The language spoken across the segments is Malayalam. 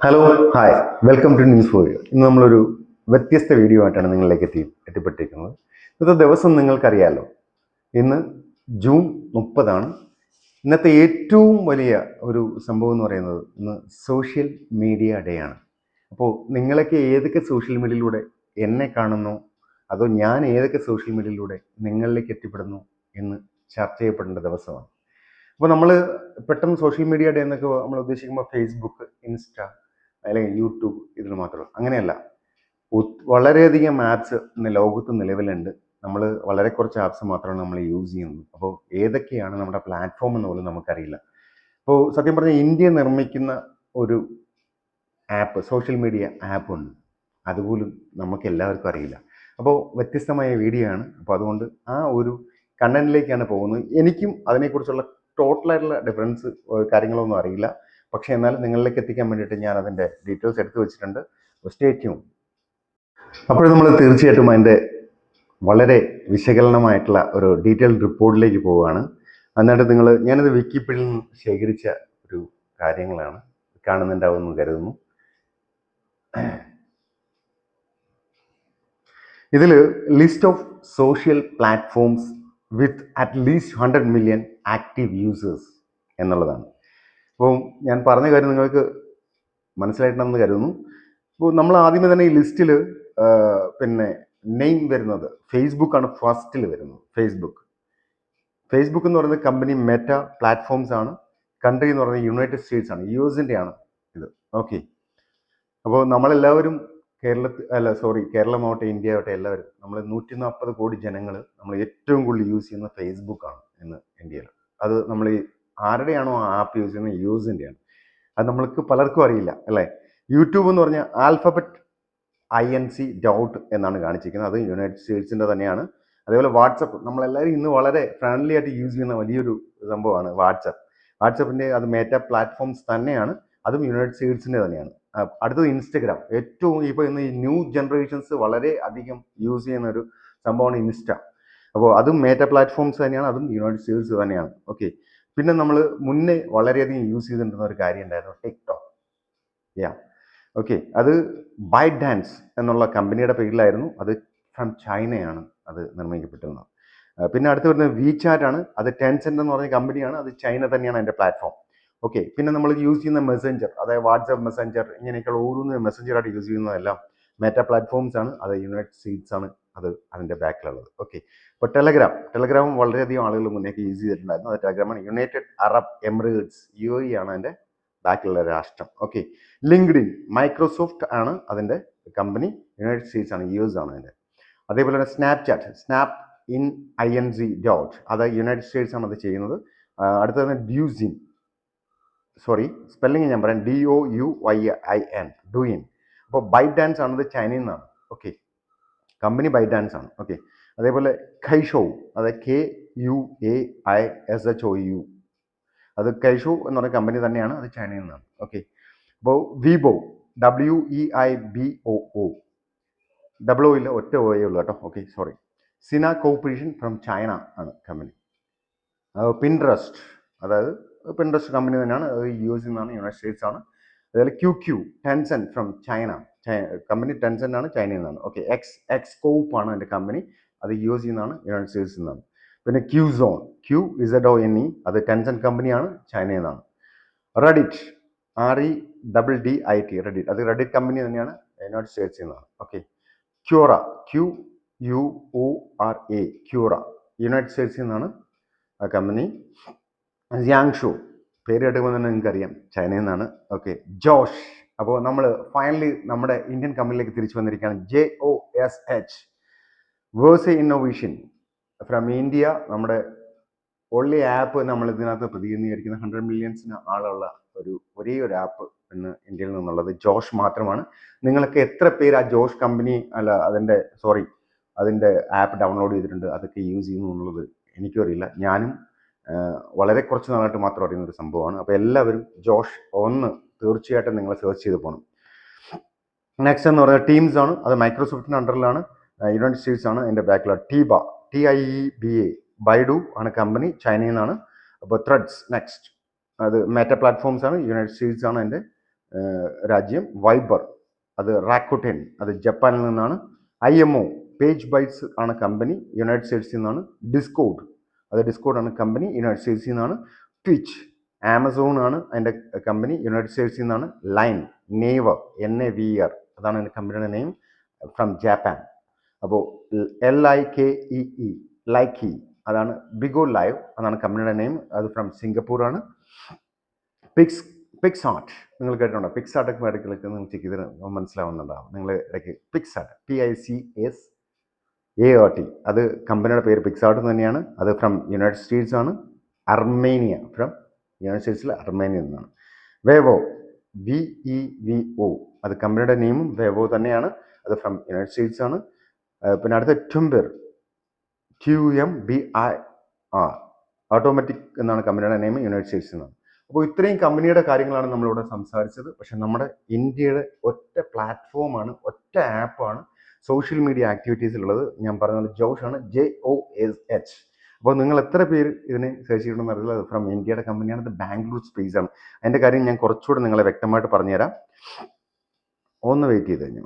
Hello hi welcome to news four ഇന്ന് നമ്മളൊരു വ്യത്യസ്ത വീഡിയോ ആയിട്ടാണ് നിങ്ങളിലേക്ക് എത്തി എത്തിപ്പെട്ടിരിക്കുന്നത്. ഇന്നത്തെ ദിവസം നിങ്ങൾക്കറിയാലോ ഇന്ന് ജൂൺ മുപ്പതാണ്. ഇന്നത്തെ ഏറ്റവും വലിയ ഒരു സംഭവം എന്ന് പറയുന്നത് ഇന്ന് സോഷ്യൽ മീഡിയ ഡേ ആണ്. അപ്പോൾ നിങ്ങളൊക്കെ ഏതൊക്കെ സോഷ്യൽ മീഡിയയിലൂടെ എന്നെ കാണുന്നു? അതോ ഞാൻ ഏതൊക്കെ സോഷ്യൽ മീഡിയയിലൂടെ നിങ്ങളിലേക്ക് എത്തിപ്പെടുന്നു എന്ന് ചർച്ച ചെയ്യപ്പെടേണ്ട ദിവസമാണ്. അപ്പോൾ നമ്മൾ പെട്ടെന്ന് സോഷ്യൽ മീഡിയ ഡേ എന്നൊക്കെ നമ്മൾ ഉദ്ദേശിക്കുമ്പോൾ ഫേസ്ബുക്ക് ഇൻസ്റ്റ അല്ലെങ്കിൽ യൂട്യൂബ് ഇതിന് മാത്രമേ അങ്ങനെയല്ല. വളരെയധികം ആപ്സ് ഇന്ന് ലോകത്ത് നിലവിലുണ്ട്. നമ്മൾ വളരെ കുറച്ച് ആപ്സ് മാത്രമാണ് നമ്മൾ യൂസ് ചെയ്യുന്നത്. അപ്പോൾ ഏതൊക്കെയാണ് നമ്മുടെ പ്ലാറ്റ്ഫോം എന്ന് പോലും നമുക്കറിയില്ല. അപ്പോൾ സത്യം പറഞ്ഞാൽ ഇന്ത്യ നിർമ്മിക്കുന്ന ഒരു ആപ്പ് സോഷ്യൽ മീഡിയ ആപ്പ് ഉണ്ട്. അതുപോലും നമുക്ക് എല്ലാവർക്കും അറിയില്ല. അപ്പോൾ വ്യത്യസ്തമായ വീഡിയോ ആണ്. അപ്പോൾ അതുകൊണ്ട് ആ ഒരു കണ്ടന്റിലേക്കാണ് പോകുന്നത്. എനിക്കും അതിനെക്കുറിച്ചുള്ള ടോട്ടലായിട്ടുള്ള ഡിഫറൻസ് കാര്യങ്ങളൊന്നും അറിയില്ല. പക്ഷേ എന്നാലും നിങ്ങളിലേക്ക് എത്തിക്കാൻ വേണ്ടിയിട്ട് ഞാൻ അതിന്റെ ഡീറ്റെയിൽസ് എടുത്തു വെച്ചിട്ടുണ്ട്. സ്റ്റേ അപ്പോഴും അപ്പോൾ നമ്മൾ തീർച്ചയായിട്ടും അതിന്റെ വളരെ വിശകലനമായിട്ടുള്ള ഒരു ഡീറ്റെയിൽഡ് റിപ്പോർട്ടിലേക്ക് പോവുകയാണ്. എന്നിട്ട് നിങ്ങൾ ഞാനത് വിക്കിപീഡിയയിൽ നിന്ന് ശേഖരിച്ച ഒരു കാര്യങ്ങളാണ്. കാണുന്നുണ്ടാവുമെന്ന് കരുതുന്നു. ഇതിൽ list of social platforms with at least hundred million active users എന്നുള്ളതാണ്. അപ്പോൾ ഞാൻ പറഞ്ഞ കാര്യം നിങ്ങൾക്ക് മനസ്സിലായിട്ടുണ്ടെന്ന് കരുതുന്നു. ഇപ്പോൾ നമ്മൾ ആദ്യമേ തന്നെ ഈ ലിസ്റ്റിൽ പിന്നെ നെയിം വരുന്നത് ഫേസ്ബുക്കാണ് ഫസ്റ്റിൽ വരുന്നത് ഫേസ്ബുക്ക് ഫേസ്ബുക്ക് എന്ന് പറയുന്നത് കമ്പനി മെറ്റ പ്ലാറ്റ്ഫോംസ് ആണ്. കൺട്രി എന്ന് പറയുന്നത് യുണൈറ്റഡ് സ്റ്റേറ്റ്സ് ആണ് യു എസിന്റെ ആണ് ഇത്. ഓക്കെ അപ്പോൾ നമ്മളെല്ലാവരും കേരളത്തിൽ അല്ല സോറി കേരളമാവട്ടെ ഇന്ത്യ ആവട്ടെ എല്ലാവരും നമ്മൾ നൂറ്റി നാൽപ്പത് കോടി ജനങ്ങൾ നമ്മൾ ഏറ്റവും കൂടുതൽ യൂസ് ചെയ്യുന്ന ഫേസ്ബുക്കാണ് ഇന്ന് ഇന്ത്യയിൽ അത് നമ്മൾ ഈ ആരുടെയാണോ ആപ്പ് യൂസ് ചെയ്യുന്നത്? യൂസിന്റെയാണ് അത് നമ്മൾക്ക് പലർക്കും അറിയില്ല അല്ലേ? യൂട്യൂബ് എന്ന് പറഞ്ഞാൽ Alphabet I N C dot എന്നാണ് കാണിച്ചിരിക്കുന്നത്. അത് യുണൈറ്റഡ് സ്റ്റേറ്റ്സിന്റെ തന്നെയാണ്. അതേപോലെ വാട്സപ്പ് നമ്മളെല്ലാവരും ഇന്ന് വളരെ ഫ്രണ്ട്ലി ആയിട്ട് യൂസ് ചെയ്യുന്ന വലിയൊരു സംഭവമാണ് വാട്സപ്പ് വാട്സപ്പിന്റെ അത് മേറ്റ പ്ലാറ്റ്ഫോംസ് തന്നെയാണ്. അതും യുണൈറ്റഡ് സ്റ്റേറ്റ്സിന്റെ തന്നെയാണ്. അടുത്തത് ഇൻസ്റ്റഗ്രാം ഏറ്റവും ഇപ്പോൾ ഇന്ന് ഈ ന്യൂ ജനറേഷൻസ് വളരെ അധികം യൂസ് ചെയ്യുന്ന ഒരു സംഭവമാണ് ഇൻസ്റ്റ അപ്പോൾ അതും മേറ്റ പ്ലാറ്റ്ഫോംസ് തന്നെയാണ് അതും യുണൈറ്റഡ് സ്റ്റേറ്റ്സ് തന്നെയാണ്. ഓക്കെ പിന്നെ നമ്മൾ മുന്നേ വളരെയധികം യൂസ് ചെയ്തിട്ടുണ്ടെന്ന ഒരു കാര്യം ഉണ്ടായിരുന്നു ടിക്ടോക്ക് യാ ഓക്കെ അത് ബൈ ഡാൻസ് എന്നുള്ള കമ്പനിയുടെ പേരിലായിരുന്നു. അത് ഫ്രം ചൈനയാണ് അത് നിർമ്മിക്കപ്പെട്ടിരുന്നത്. ആ, പിന്നെ അടുത്ത് വരുന്നത് വി ആണ്. അത് ടെൻസെന്റ് എന്ന് പറഞ്ഞ കമ്പനിയാണ് അത് ചൈന തന്നെയാണ് അതിന്റെ പ്ലാറ്റ്ഫോം ഓക്കെ പിന്നെ നമ്മൾ യൂസ് ചെയ്യുന്ന മെസ്സഞ്ചർ അതായത് വാട്സപ്പ് മെസ്സഞ്ചർ ഇങ്ങനെയൊക്കെയുള്ള ഓരോന്ന് മെസ്സഞ്ചറായിട്ട് യൂസ് ചെയ്യുന്നതെല്ലാം മെറ്റ പ്ലാറ്റ്ഫോംസ് ആണ് അത് യുണൈറ്റഡ് സ്റ്റേറ്റ്സ് ആണ് അത് അതിന്റെ ബാക്കിലുള്ളത്. ഓക്കെ ഇപ്പോൾ ടെലഗ്രാം ടെലഗ്രാം വളരെയധികം ആളുകൾ മുന്നേക്ക് യൂസ് ചെയ്തിട്ടുണ്ടായിരുന്നു. അത് ടെലഗ്രാമാണ് United Arab Emirates U A ആണ് അതിന്റെ ബാക്കിലുള്ള രാഷ്ട്രം. ഓക്കെ ലിങ്ക്ഡിൻ മൈക്രോസോഫ്റ്റ് ആണ് അതിന്റെ കമ്പനി യുണൈറ്റഡ് സ്റ്റേറ്റ്സ് ആണ് യു എസ് ആണ് അതിന്റെ അതേപോലെ തന്നെ Snapchat Snap Inc I N C dot അത് യുണൈറ്റഡ് സ്റ്റേറ്റ്സ് ആണ് അത് ചെയ്യുന്നത്. അടുത്ത തന്നെ ഡ്യൂസിൻ സോറി സ്പെല്ലിംഗ് ഞാൻ പറയാം. D O U Y I N Douyin അപ്പോൾ ബൈ ഡാൻസ് ആണത് ചൈനയിൽ നിന്നാണ് ഓക്കെ കമ്പനി ബൈ ഡാൻസ് ആണ്. ഓക്കെ അതേപോലെ കൈഷോ അത് K U A I S H O U അത് കൈഷോ എന്ന് പറയുന്ന കമ്പനി തന്നെയാണ് അത് ചൈനയിൽ നിന്നാണ് ഓക്കെ അപ്പോൾ Weibo W E I B O O W ഇല്ല ഒറ്റ ഒ ഉള്ളൂ കേട്ടോ. Okay sorry Sina Corporation from China ആണ് കമ്പനി പിൻട്രസ്റ്റ് അതായത് പിൻട്രസ്റ്റ് കമ്പനി തന്നെയാണ്. യു എസ് നിന്നാണ് യുണൈറ്റഡ് സ്റ്റേറ്റ്സ് ആണ്. അതുപോലെ Q Q Tencent from China company Tencent ആണ് ചൈനയിൽ നിന്നാണ് ഓക്കെ എക്സ് എക്സ് കോപ്പ് ആണ് എന്റെ കമ്പനി അത് യു എസ് നിന്നാണ് യുണൈറ്റഡ് സ്റ്റേറ്റ്സിൽ നിന്നാണ്. പിന്നെ Qzone Q Z O N E അത് ടെൻസൻ കമ്പനിയാണ് ചൈനയിൽ നിന്നാണ് Reddit R E double D I T Reddit അത് റെഡിറ്റ് കമ്പനി തന്നെയാണ് യുണൈറ്റഡ് സ്റ്റേറ്റ്സിൽ നിന്നാണ്. Okay Quora Q U O R A Quora United സ്റ്റേറ്റ്സിൽ നിന്നാണ് ആ കമ്പനി ജിയാങ്ഷു പേര് കേട്ടുമ്പോൾ തന്നെ നിങ്ങൾക്ക് അറിയാം ചൈനയിൽ നിന്നാണ്. Okay Josh. അപ്പോൾ നമ്മൾ ഫൈനലി നമ്മുടെ ഇന്ത്യൻ കമ്പനിയിലേക്ക് തിരിച്ചു വന്നിരിക്കുകയാണ്. J O S H Verse Innovation from India നമ്മുടെ ഒള്ളി ആപ്പ് നമ്മൾ ഇതിനകത്ത് പ്രതിനിധീകരിക്കുന്ന ഹൺഡ്രഡ് മില്യൺസിന് ആളുള്ള ഒരു ഒരേ ഒരു ആപ്പ് ഇന്ന് ഇന്ത്യയിൽ നിന്നുള്ളത് ജോഷ് മാത്രമാണ്. നിങ്ങൾക്ക് എത്ര പേര് ആ ജോഷ് കമ്പനി അല്ല അതിന്റെ സോറി അതിന്റെ ആപ്പ് ഡൗൺലോഡ് ചെയ്തിട്ടുണ്ട് അതൊക്കെ യൂസ് ചെയ്യുന്നു എന്നുള്ളത് എനിക്കും അറിയില്ല ഞാനും വളരെ കുറച്ച് നാളായിട്ട് മാത്രം അറിയുന്ന ഒരു സംഭവമാണ്. അപ്പോൾ എല്ലാവരും ജോഷ് ഒന്ന് തീർച്ചയായിട്ടും നിങ്ങൾ സെർച്ച് ചെയ്ത് പോകണം നെക്സ്റ്റ് എന്ന് പറയുന്നത് ടീംസ് ആണ്. അത് മൈക്രോസോഫ്റ്റിന്റെ അണ്ടറിലാണ് യുണൈറ്റഡ് സ്റ്റേറ്റ്സ് ആണ്. എന്റെ ബാക്കിലുള്ള Tieba T I E B A Baidu ആണ് കമ്പനി ചൈനയിൽ നിന്നാണ് അപ്പോൾ ത്രെഡ്സ് നെക്സ്റ്റ് അത് മെറ്റ പ്ലാറ്റ്ഫോംസ് ആണ്. യുണൈറ്റഡ് സ്റ്റേറ്റ്സ് ആണ് എന്റെ രാജ്യം. വൈബർ അത് റാക്കോട്ടെൻ അത് ജപ്പാനിൽ നിന്നാണ്. I M O page bytes ആണ് കമ്പനി യുണൈറ്റഡ് സ്റ്റേറ്റ്സിൽ നിന്നാണ്. ഡിസ്കോഡ് അത് ആണ്. കമ്പനി യുണൈറ്റഡ് സ്റ്റേറ്റ്സിൽ നിന്നാണ്. ട്വിച്ച് ആമസോൺ ആണ് അതിന്റെ കമ്പനി യുണൈറ്റഡ് സ്റ്റേറ്റ്സിൽ നിന്നാണ്. Line Naver N A V E അതാണ് എന്റെ കമ്പനിയുടെ നെയിം ഫ്രം ജാപ്പാൻ അപ്പോൾ L I K E E Likee അതാണ് ബിഗോ ലൈവ് അതാണ് കമ്പനിയുടെ നെയിം അത് ഫ്രം സിംഗപ്പൂർ ആണ്. പിക്സ് പിക്സ് ആർട്ട് നിങ്ങൾ കേട്ടിട്ടുണ്ടോ? പിക്സ് ആർട്ടൊക്കെ ഇടയ്ക്കിടയ്ക്ക് നിങ്ങൾ ചെക്ക് ചെയ്ത് മനസ്സിലാവുന്നുണ്ടാവും. നിങ്ങൾ ഇടയ്ക്ക് Pics Art P I C S A O T അത് കമ്പനിയുടെ പേര് പിക്സ് ആർട്ട് തന്നെയാണ്. അത് ഫ്രം യുണൈറ്റഡ് സ്റ്റേറ്റ്സ് ആണ്. അർമേനിയ ഫ്രം യുണൈറ്റഡ് സ്റ്റേറ്റ്സിലെ അർമേനിയ നിന്നാണ്. Vevo V E V O അത് കമ്പനിയുടെ നെയിമും വേവോ തന്നെയാണ്. അത് ഫ്രം യുണൈറ്റഡ് സ്റ്റേറ്റ്സ് ആണ്. പിന്നെ അടുത്ത Tumblr Q M B I R Automattic എന്നാണ് കമ്പനിയുടെ നെയിം യുണൈറ്റഡ് സ്റ്റേറ്റ്സ് എന്നാണ് അപ്പോൾ ഇത്രയും കമ്പനിയുടെ കാര്യങ്ങളാണ് നമ്മളിവിടെ സംസാരിച്ചത്. പക്ഷെ നമ്മുടെ ഇന്ത്യയുടെ ഒറ്റ പ്ലാറ്റ്ഫോമാണ് ഒറ്റ ആപ്പാണ് സോഷ്യൽ മീഡിയ ആക്ടിവിറ്റീസിലുള്ളത് ഞാൻ പറഞ്ഞ പോലെ ജോഷ് ആണ് ജെ ഒ എസ് എച്ച് അപ്പോൾ നിങ്ങൾ എത്ര പേര് ഇതിനെ സെർച്ച് ചെയ്യണമെന്ന് അറിയില്ല. ഫ്രം ഇന്ത്യയുടെ കമ്പനിയാണ് ഇത് ബാംഗ്ലൂർ സ്പേസ് ആണ്. അതിന്റെ കാര്യം ഞാൻ കുറച്ചുകൂടെ നിങ്ങളെ വ്യക്തമായിട്ട് പറഞ്ഞുതരാം. ഒന്ന് വെയിറ്റ് ചെയ്ത് കഴിഞ്ഞു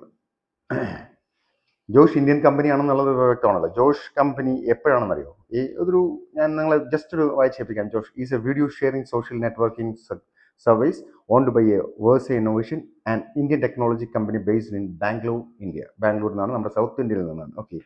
ജോഷ് ഇന്ത്യൻ കമ്പനിയാണെന്നുള്ളത് വ്യക്തമാണല്ലോ. ജോഷ് കമ്പനി എപ്പോഴാണെന്നറിയോ? ഈ ഒരു ഞാൻ നിങ്ങളെ ജസ്റ്റ് ഒരു വായിച്ചേൽപ്പിക്കാം Josh is a video sharing social networking service owned by a Verse Innovation and Indian technology company based in Bangalore India Bangalore നിന്നാണ് നമ്മുടെ സൗത്ത് ഇന്ത്യയിൽ നിന്നാണ്. Okay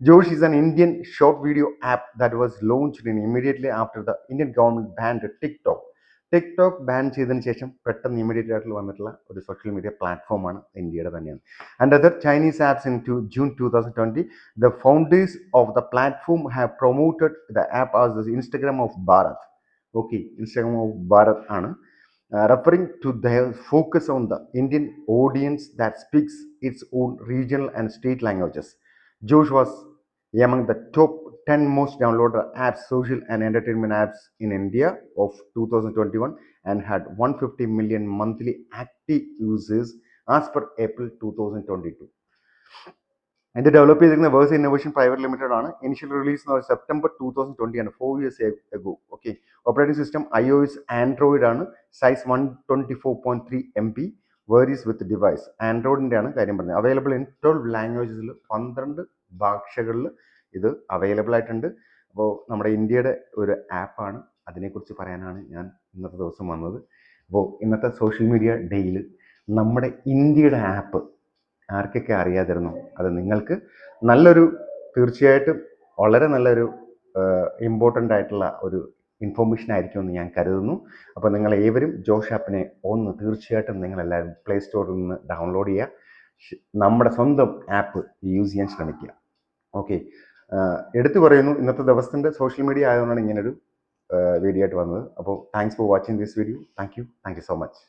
Josh is an Indian short video app that was launched in immediately after the Indian government banned TikTok TikTok ban ചെയ്തതിന് ശേഷം പെട്ടെന്ന് ഇമ്മീഡിയറ്റ് ആയിട്ട് വന്നിട്ടുള്ള ഒരു സോഷ്യൽ മീഡിയ പ്ലാറ്റ്ഫോമാണ് ഇന്ത്യയുടെ തന്നെയാണ്. And other Chinese apps in two June two thousand twenty the founders of the platform have promoted the app as the Instagram of Bharat. Okay, Instagram of Bharat ആണ്. uh, Uh, referring to their focus on the Indian audience that speaks its own regional and state languages. Josh was among the top 10 most downloaded apps, social and entertainment apps in India of 2021 and had 150 million monthly active users as per April 2022. അതിന്റെ ഡെവലപ്പ് ചെയ്തിരിക്കുന്ന വേഴ്സ് ഇന്നോവേഷൻ പ്രൈവറ്റ് ലിമിറ്റഡ് ആണ്. ഇനിഷ്യൽ റിലീസ് എന്ന് പറയുന്നത് സെപ്റ്റംബർ ടൂ തൗസൻഡ് ട്വന്റി ആണ്. Four years ago okay operating system I O S Android ആണ്. Size one twenty four point three M P varies with device ആൻഡ്രോയിഡിന്റെ ആണ് കാര്യം പറഞ്ഞത്. അവൈലബിൾ ഇൻ ട്വൽവ് ലാംഗ്വേജസിൽ പന്ത്രണ്ട് ഭാഷകളിൽ ഇത് അവൈലബിൾ ആയിട്ടുണ്ട്. അപ്പോൾ നമ്മുടെ ഇന്ത്യയുടെ ഒരു ആപ്പാണ് അതിനെക്കുറിച്ച് പറയാനാണ് ഞാൻ ഇന്നത്തെ ദിവസം വന്നത്. അപ്പോൾ ഇന്നത്തെ സോഷ്യൽ മീഡിയ ഡേയിൽ നമ്മുടെ ഇന്ത്യയുടെ ആപ്പ് ആർക്കൊക്കെ അറിയാതിരുന്നു? അത് നിങ്ങൾക്ക് നല്ലൊരു തീർച്ചയായിട്ടും വളരെ നല്ലൊരു ഇമ്പോർട്ടന്റ് ആയിട്ടുള്ള ഒരു ഇൻഫോർമേഷൻ ആയിരിക്കുമെന്ന് ഞാൻ കരുതുന്നു. അപ്പോൾ നിങ്ങൾ ഏവരും ജോഷ് ആപ്പിനെ ഒന്ന് തീർച്ചയായിട്ടും നിങ്ങളെല്ലാവരും പ്ലേ സ്റ്റോറിൽ നിന്ന് ഡൗൺലോഡ് ചെയ്യുക. നമ്മുടെ സ്വന്തം ആപ്പ് യൂസ് ചെയ്യാൻ ശ്രമിക്കുക. ഓക്കെ എടുത്തു പറയുന്നു ഇന്നത്തെ ദിവസത്തിന്റെ സോഷ്യൽ മീഡിയ ആയതുകൊണ്ടാണ് ഇങ്ങനൊരു വീഡിയോ ആയിട്ട് വന്നത്. അപ്പോൾ thanks for watching this video thank you thank you so much